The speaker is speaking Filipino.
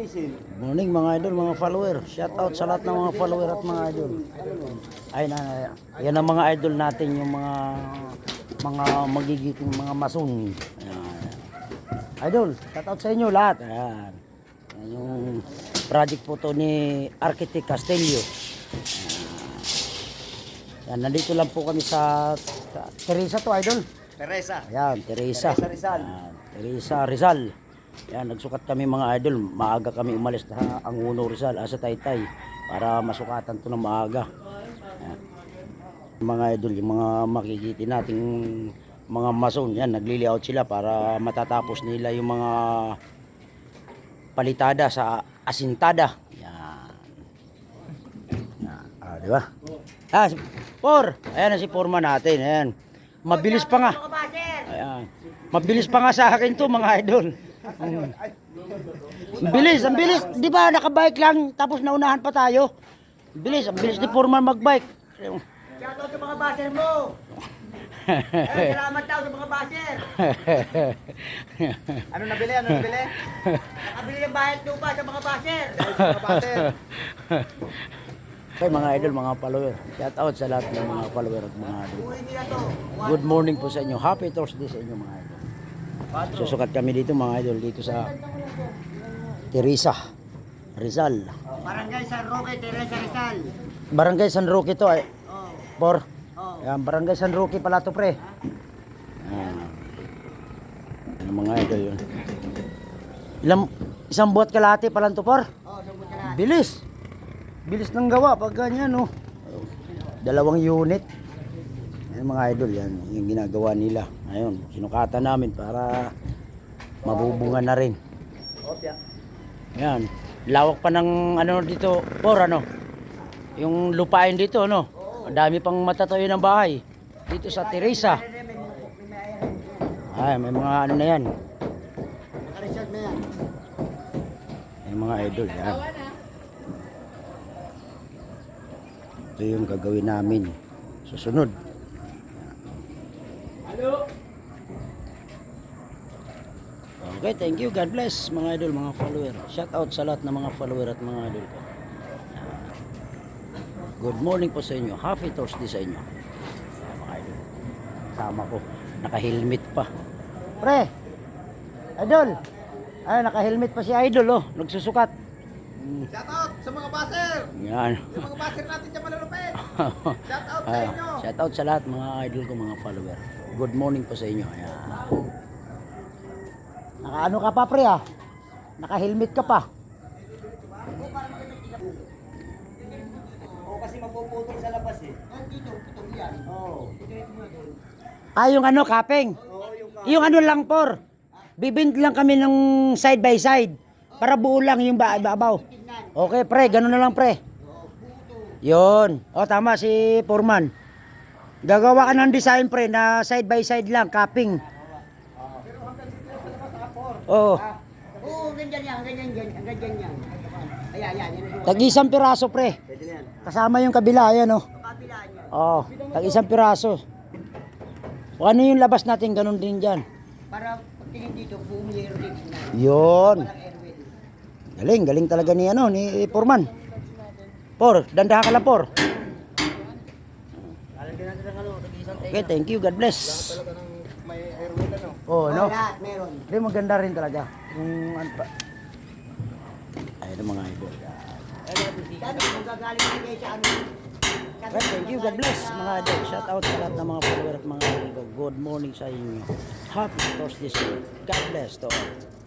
Isil. Morning mga idol, mga follower. Shout out sa lahat ng mga follower at mga idol. Ay na, yan ang mga idol natin, yung mga mga magigiting mga mason. Idol, shout out sa inyo lahat. Ayan. Yung project po to ni Architect Castelio. Ayan. Ayan, nandito lang po kami sa, sa Teresa to idol. Teresa. Ayan, Teresa. Teresa Rizal. Ayan, Teresa Rizal. Ayan, nagsukat kami mga idol. Maaga kami umalis na ang Uno Rizal, asa Taytay para masukatan to ng maaga. Ayan. Mga idol, yung mga makikiti nating mga mason, yan, nagli-layout sila para matatapos nila yung mga palitada sa asintada. Yan. Yan. Ah, di ba? Ah, si Por. Ayan na si Porma natin. Ayan. Mabilis pa nga. Ayan. Mabilis pa nga sa akin to mga idol. Ang bilis, ang bilis. Di ba nakabike lang tapos naunahan pa tayo. Bilis, ang bilis ni Foreman magbike. Shoutout sa mga baser mo. Eh, salamat daw sa mga baser. Ano nabili? Ano nabili? Nakabili ng bahay at lupa sa mga baser. Dahil sa mga baser. Okay mga idol, mga follower. Shout out sa lahat ng mga follower at mga idol. Good morning po sa inyo. Happy Thursday sa inyo mga idol. Susukat kami dito mga idol dito sa Teresa Rizal. Barangay San Roque, Teresa Rizal. Barangay San Roque to ay Oh. por. Oh. Yan, Barangay San Roque pala to pre. Yan. Yan mga idol yun. Ilang, isang buhat kalate pala to por. Oh, sumot ka na. Bilis. Bilis ng gawa pag ganyan no. Dalawang unit. Yan mga idol yan, yung ginagawa nila. Ayun, sinukatan namin para mabubunga na rin. Yan. Lawak pa ng ano dito, por ano. Yung lupain dito no. Ang dami pang matatayo ng bahay. Dito sa Teresa. Ay, may mga ano na yan. May mga idol yan. Ito yung gagawin namin. Susunod. Okay, thank you. God bless mga idol, mga follower. Shout out sa lahat ng mga follower at mga idol ko. Good morning po sa inyo. Happy Thursday sa inyo. Mga idol. Sama ko. Naka-helmet pa. Pre! Idol! Ay, naka-helmet pa si Idol oh. Nagsusukat. Shoutout sa mga baser. Yan. Sa mga baser natin dyan malalupit. Shoutout sa Ah, inyo. shout out sa lahat mga idol ko, mga follower. Good morning po sa inyo. Ayan. Nakaano ka pa pre ah? Naka-helmet ka pa. Oo, kasi mapuputol sa labas eh. Dito, ito yan. Oo. Ah, yung ano, kapeng. Oo, yung ka. Yung ano lang por. Bibind lang kami ng side by side. Para buo lang yung ba babaw. Okay pre, ganun na lang pre. Yun. O tama si Foreman. Gagawa ka ng design pre na side by side lang, kaping. Oo. Oo, ganyan yan, ganyan yan, ganyan yan. Ayan, yan, yan. yung- Tag isang piraso pre. Kasama yung kabila, ayan oh. Kabila niya. Oo, tag isang piraso. O ano yung labas natin, ganun din dyan. Para pagtingin dito, buong air release na. Yun. Galing, galing talaga ni ano, ni Porman. Por, dandahan ka lang por. Okay, thank you, God bless. Oh, no? meron. Hindi, maganda rin talaga. Yung ano pa. Ayun ang mga idol. Okay, thank you, God bless mga idol. Shout out sa lahat ng mga follower at mga idol. Good morning sa inyo. Happy Thursday. God bless to all.